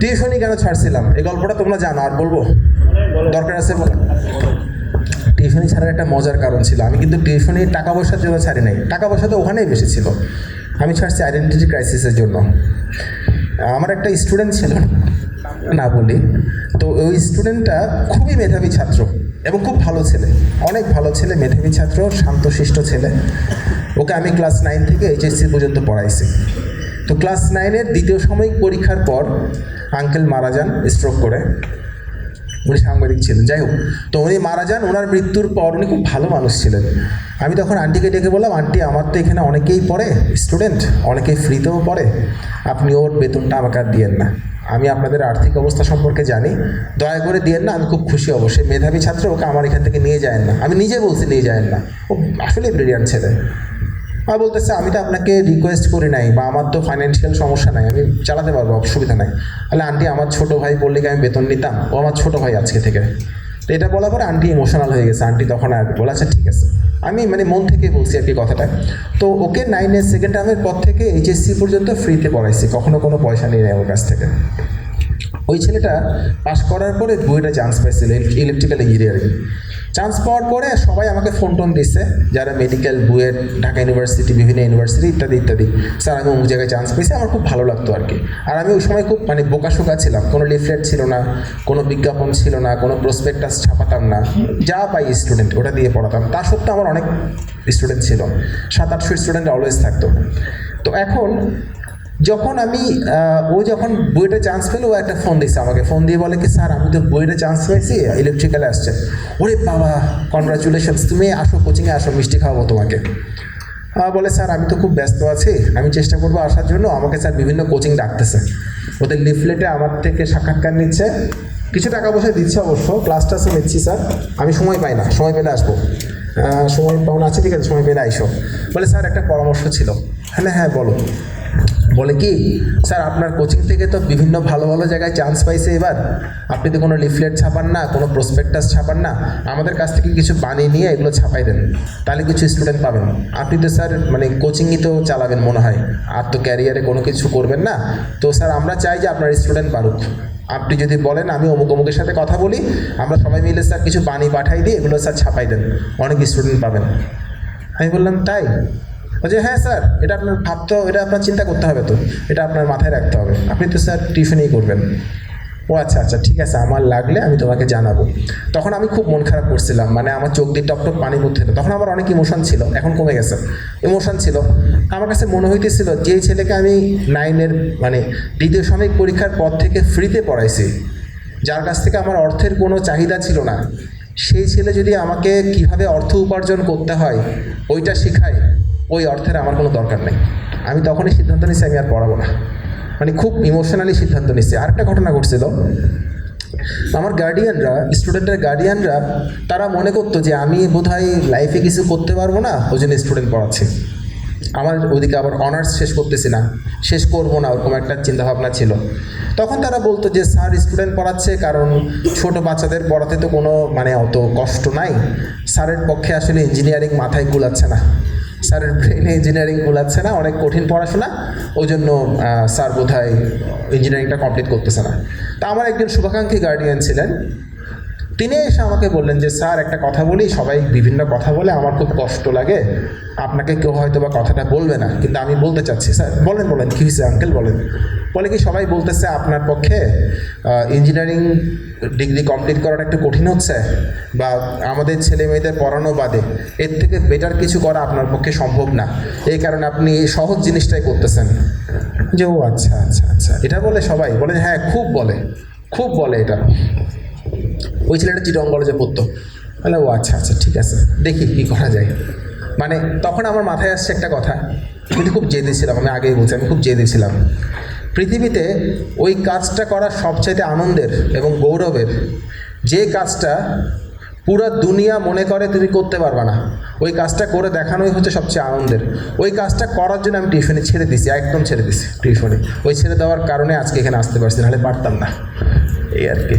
টিউশনই কেন ছাড়ছিলাম? এই গল্পটা তোমরা জানো, আর বলব? দরকার আছে বলো। টিউশনি ছাড়ার একটা মজার কারণ ছিল। আমি কিন্তু টিউশনি টাকা পয়সার জন্য ছাড়ি নাই। টাকা পয়সা তো ওখানেই বেশি ছিল। আমি ছাড়ছি আইডেন্টিটি ক্রাইসিসের জন্য। আমার একটা স্টুডেন্ট ছিল, না বলি। তো ওই স্টুডেন্টটা খুবই মেধাবী ছাত্র এবং খুব ভালো ছেলে। অনেক ভালো ছেলে, মেধাবী ছাত্র, শান্তশিষ্ট ছেলে। ওকে আমি ক্লাস নাইন থেকে এইচএসসি পর্যন্ত পড়াইছি। তো ক্লাস নাইনের দ্বিতীয় সাময়িক পরীক্ষার পর আঙ্কেল মারা যান স্ট্রোক করে। উনি সাংবাদিক ছিলেন। যাই হোক, তো উনি মারা যান ওনার মৃত্যুর পর উনি খুব ভালো মানুষ ছিলেন। আমি তখন আন্টিকে ডেকে বললাম আন্টি আমার তো এখানে অনেকেই পড়ে স্টুডেন্ট অনেকেই ফ্রিতেও পড়ে। আপনি ওর বেতনটা আমাকে আর দিয়েন না। আমি আপনাদের আর্থিক অবস্থা সম্পর্কে জানি। দয়া করে দিয়েন না, আমি খুব খুশি হব। সেই মেধাবী ছাত্র, ওকে আমার এখান থেকে নিয়ে যায় না। আমি নিজে বলছি নিয়ে যায় না। ও আসলেই ব্রিলিয়ান্ট ছেলে। আর বলতেছে, আমি তো আপনাকে রিকোয়েস্ট করি নাই বা আমার তো ফাইন্যান্সিয়াল সমস্যা নাই, আমি চালাতে পারব, অসুবিধা নাই। তাহলে আন্টি, আমার ছোট ভাই বললে কি আমি বেতন নিতাম? ও আমার ছোট ভাই আজকে থেকে। তো এটা বলার পরে আন্টি ইমোশনাল হয়ে গেছে। আন্টি তখন আর বলে আচ্ছা ঠিক আছে। আমি মানে মন থেকে বলছি আর কি কথাটা। তো ওকে নাইনের সেকেন্ড টার্মের পর থেকে এইচএসসি পর্যন্ত ফ্রিতে পড়াইছি, কখনো কোনো পয়সা নেয় ওর কাছ থেকে। ওই ছেলেটা পাশ করার পরে বইটা চান্স পাইছিল ইলেকট্রিক্যাল ইঞ্জিনিয়ারিং চান্স পাওয়ার পরে সবাই আমাকে ফোন টোন দিচ্ছে যারা মেডিকেল বুয়েট ঢাকা ইউনিভার্সিটি বিভিন্ন ইউনিভার্সিটি ইত্যাদি ইত্যাদি। স্যার, আমি অমুক জায়গায় চান্স পেয়েছি, আমার খুব ভালো লাগতো আর কি। আর আমি ওই সময় খুব মানে বোকাশোকা ছিলাম, কোনো লিফলেট ছিল না, কোনো বিজ্ঞাপন ছিল না, কোনো প্রসপেক্টাস ছাপাতাম না। যা পাই স্টুডেন্ট ওটা দিয়ে পড়াতাম। তা সত্ত্বেও আমার অনেক স্টুডেন্ট ছিল। সাত, আটশো স্টুডেন্ট অলওয়েজ থাকতো। তো এখন যখন আমি ও যখন বইটা চান্স পেল, ও একটা ফোন দিয়েছে আমাকে। ফোন দিয়ে বলে কি, স্যার, আমি তো বইটা চান্স পেয়েছি ইলেকট্রিক্যালে আসছে। ওরে বাবা কনগ্রাচুলেশনস তুমি আসো কোচিংয়ে আসো, মিষ্টি খাওয়াবো তোমাকে। বলে, স্যার, আমি তো খুব ব্যস্ত আছি, আমি চেষ্টা করব আসার জন্য, আমাকে স্যার বিভিন্ন কোচিং ডাকতেছে। ওদের লিফলেটে আমার থেকে সাক্ষাৎকার নিচ্ছে। কিছু টাকা পয়সা দিচ্ছে অবশ্য ক্লাস টাসও নিচ্ছি স্যার। আমি সময় পাই না, সময় পেলে আসব। সময় পাওনা আছে ঠিক আছে, সময় পেলে আইসো। বলে, স্যার, একটা পরামর্শ ছিল। হ্যাঁ হ্যাঁ বলো। বলে কি, স্যার, আপনার কোচিং থেকে তো বিভিন্ন ভালো ভালো জায়গায় চান্স পাইছে এবার। আপনি তো কোনো লিফলেট ছাপান না, কোনো প্রসপেক্টাস ছাপান না। আমাদের কাছ থেকে কিছু বানিয়ে নিয়ে এগুলো ছাপাই দেন। তাহলে কিছু স্টুডেন্ট পাবেন। আপনি তো স্যার মানে কোচিংই তো চালাবেন মনে হয়। আর তো ক্যারিয়ারে কোনো কিছু করবেন না। তো স্যার, আমরা চাই যে আপনার স্টুডেন্ট পারুক আপনি যদি বলেন, আমি অমুক অমুকের সাথে কথা বলি, আমরা সবাই মিলে স্যার কিছু বানিয়ে পাঠাই দিই এগুলো স্যার ছাপাই দেন। অনেক স্টুডেন্ট পাবেন। আমি বললাম, তাই? বলছে হ্যাঁ স্যার, এটা আপনার ভাবতে এটা আপনার চিন্তা করতে হবে তো। এটা আপনার মাথায় রাখতে হবে। আপনি তো স্যার টিউশনই করবেন। ও আচ্ছা আচ্ছা ঠিক আছে, আমার লাগলে আমি তোমাকে জানাব। তখন আমি খুব মন খারাপ করছিলাম মানে আমার চোখ দিয়ে টপ টপ পানি পড়তে তখন আমার অনেক ইমোশন ছিল, এখন কমে গেছে। ইমোশন ছিল। আমার কাছে মনে হইতেছিল, যে ছেলেকে আমি নাইনের মানে দ্বিতীয় সাময়িক পরীক্ষার পর থেকে ফ্রিতে পড়াইছি। যার কাছ থেকে আমার অর্থের কোনো চাহিদা ছিল না। সেই ছেলে যদি আমাকে কীভাবে অর্থ উপার্জন করতে হয়, ওইটা শেখায়। ওই অর্থের আমার কোনো দরকার নেই। আমি তখনই সিদ্ধান্ত নিচ্ছি আমি আর পড়াবো না। মানে খুব ইমোশনালি সিদ্ধান্ত নিচ্ছি আরেকটা ঘটনা ঘটছিল। আমার গার্ডিয়ানরা স্টুডেন্টের গার্ডিয়ানরা তারা মনে করতো যে আমি বোধহয় লাইফে কিছু করতে পারব না, ওই জন্য স্টুডেন্ট পড়াচ্ছি। আমার ওদিকে আবার অনার্স শেষ করতেছি না। শেষ করব না, ওরকম একটা চিন্তাভাবনা ছিল। তখন তারা বলতো যে, স্যার স্টুডেন্ট পড়াচ্ছে, কারণ ছোট বাচ্চাদের পড়াতে তো কোনো মানে অত কষ্ট নাই। স্যারের পক্ষে আসলে ইঞ্জিনিয়ারিং মাথায় গুলাচ্ছে না। স্যারের ব্রেনে ইঞ্জিনিয়ারিং গোলাচ্ছে না, অনেক কঠিন পড়াশোনা ওই জন্য স্যার বোধ হয় ইঞ্জিনিয়ারিংটা কমপ্লিট করতেছে না। তা আমার একজন শুভাকাঙ্ক্ষী গার্ডিয়ান ছিলেন তিনি এসে আমাকে বললেন যে, স্যার, একটা কথা বলি, সবাই বিভিন্ন কথা বলে, আমার খুব কষ্ট লাগে। আপনাকে কেউ হয়তো বা কথাটা বলবে না, কিন্তু আমি বলতে চাচ্ছি, স্যার। বলেন বলেন, কী হয়েছে আঙ্কেল বলেন। বলে কি, সবাই বলতেছে, আপনার পক্ষে ইঞ্জিনিয়ারিং ডিগ্রি কমপ্লিট করাটা একটু কঠিন হচ্ছে, বা আমাদের ছেলে মেয়েদের পড়ানো বাদে, এর থেকে বেটার কিছু করা আপনার পক্ষে সম্ভব না। এই কারণে আপনি সহজ জিনিসটাই করতেছেন। যে, ও আচ্ছা আচ্ছা আচ্ছা। এটা বলে সবাই। বলে হ্যাঁ খুব বলে খুব বলে এটা। ওই ছেলেটা চিটং কলেজে পড়তো। তাহলে ও আচ্ছা আচ্ছা ঠিক আছে, দেখি কী করা যায়। মানে তখন আমার মাথায় আসছে একটা কথা, কিন্তু খুব জেদি ছিলাম, আমি আগেই বলছি, আমি খুব জেদি ছিলাম। পৃথিবীতে ওই কাজটা করা সবচাইতে আনন্দের এবং গৌরবের যে কাজটা পুরো দুনিয়া মনে করে তুমি করতে পারবে না, ওই কাজটা করে দেখানোই হচ্ছে সবচেয়ে আনন্দের। ওই কাজটা করার জন্য আমি টিউশনে ছেড়ে দিছি একদম ছেড়ে দিছি টিউশনে। ওই ছেড়ে দেওয়ার কারণে আজকে এখানে আসতে পারছি, নাহলে পারতাম না। এই আর কি।